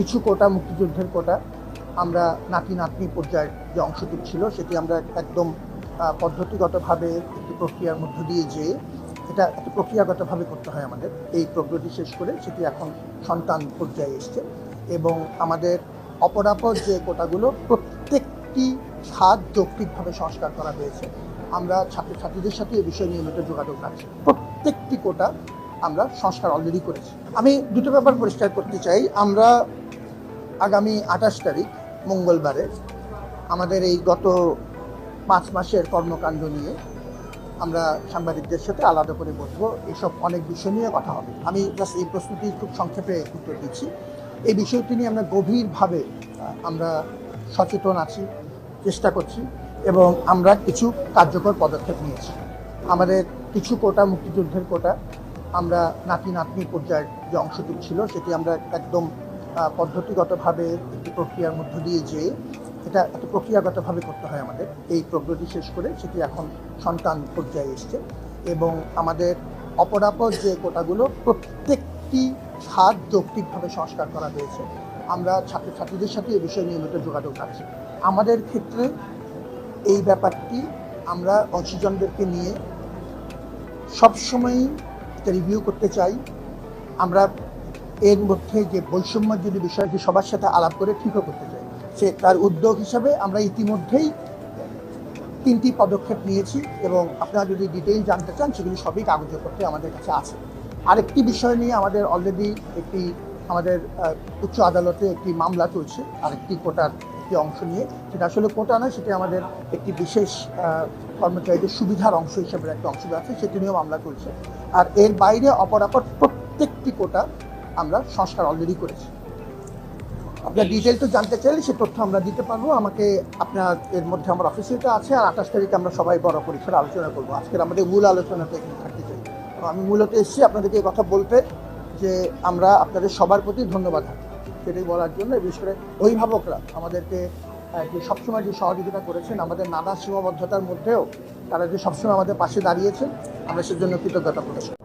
কিছু কোটা মুক্তিযুদ্ধের কোটা আমরা নাতি নাতনি পর্যায়ের যে অংশটি ছিল, সেটি আমরা একদম পদ্ধতিগতভাবে একটি প্রক্রিয়ার মধ্য দিয়ে যেয়ে এটা একটা প্রক্রিয়াগতভাবে করতে হয় আমাদের। এই প্রক্রিয়াটি শেষ করে সেটি এখন সন্তান পর্যায়ে এসছে এবং আমাদের অপরাপর যে কোটাগুলো প্রত্যেকটি খাত যৌক্তিকভাবে সংস্কার করা হয়েছে। আমরা ছাত্রছাত্রীদের সাথে এই বিষয়ে নিয়মিত যোগাযোগ রাখছি। প্রত্যেকটি কোটা আমরা সংস্কার অলরেডি করেছি। আমি দুটো ব্যাপার পরিষ্কার করতে চাই। আমরা আগামী আঠাশ তারিখ, মঙ্গলবারে, আমাদের এই গত পাঁচ মাসের কর্মকাণ্ড নিয়ে আমরা সাংবাদিকদের সাথে আলাদা করে বসবো। এসব অনেক বিষয় নিয়ে কথা হবে। আমি জাস্ট এই প্রশ্নটি খুব সংক্ষেপে উত্তর দিচ্ছি। এই বিষয়টি নিয়ে আমরা গভীরভাবে আমরা সচেতন আছি, চেষ্টা করছি এবং আমরা কিছু কার্যকর পদক্ষেপ নিয়েছি। আমাদের কিছু কোটা, মুক্তিযুদ্ধের কোটা, আমরা নাতি নাতনি পর্যায়ের যে অংশটি ছিল, সেটি আমরা একদম পদ্ধতিগতভাবে একটি প্রক্রিয়ার মধ্য দিয়ে যেয়ে এটা একটা প্রক্রিয়াগতভাবে করতে হয় আমাদের। এই প্রক্রিয়াটি শেষ করে সেটি এখন সন্তান পর্যায়ে এসছে এবং আমাদের অপরাপর যে কোটাগুলো, প্রত্যেকটি খাত যৌক্তিকভাবে সংস্কার করা হয়েছে। আমরা ছাত্রছাত্রীদের সাথে এই বিষয়ে নিয়মিত যোগাযোগ রাখছি। আমাদের ক্ষেত্রে এই ব্যাপারটি আমরা অংশীজনদেরকে নিয়ে সবসময়ই এটা রিভিউ করতে চাই। আমরা এর মধ্যে যে বৈষম্যের যদি বিষয়টি সবার সাথে আলাপ করে ঠিকও করতে চাই সে তার উদ্যোগ হিসাবে আমরা ইতিমধ্যেই তিনটি পদক্ষেপ নিয়েছি এবং আপনারা যদি ডিটেইল জানতে চান, সেগুলি সবই কাগজপত্রে আমাদের কাছে আছে। আরেকটি বিষয় নিয়ে আমাদের অলরেডি একটি আমাদের উচ্চ আদালতে একটি মামলা চলছে, আরেকটি কোটার একটি অংশ নিয়ে। সেটা আসলে কোটা নয়, সেটা আমাদের একটি বিশেষ কর্মচারীদের সুবিধার অংশ হিসেবে একটা অংশ আছে, সেটি নিয়েও মামলা চলছে। আর এর বাইরে অপরাপর প্রত্যেকটি কোটা আমরা সংস্কার অলরেডি করেছি। আপনার ডিটেল তো জানতে চাইলে সে তথ্য আমরা দিতে পারব। আমাকে আপনার এর মধ্যে আমার অফিসে এটা আছে আর আঠাশ তারিখে আমরা সবাই বড় পরিসরে আলোচনা করব। আজকের আমাদের মূল আলোচনাতে এখানে থাকতে চাই। তো আমি মূলত এসেছি আপনাদেরকে এই কথা বলতে যে আমরা আপনাদের সবার প্রতি ধন্যবাদ। সেটাই বলার জন্য বিশেষ করে অভিভাবকরা আমাদেরকে যে সবসময় যে সহযোগিতা করেছেন আমাদের নানা সীমাবদ্ধতার মধ্যেও তারা যে সবসময় আমাদের পাশে দাঁড়িয়েছেন আমরা সেজন্য কৃতজ্ঞতা প্রকাশ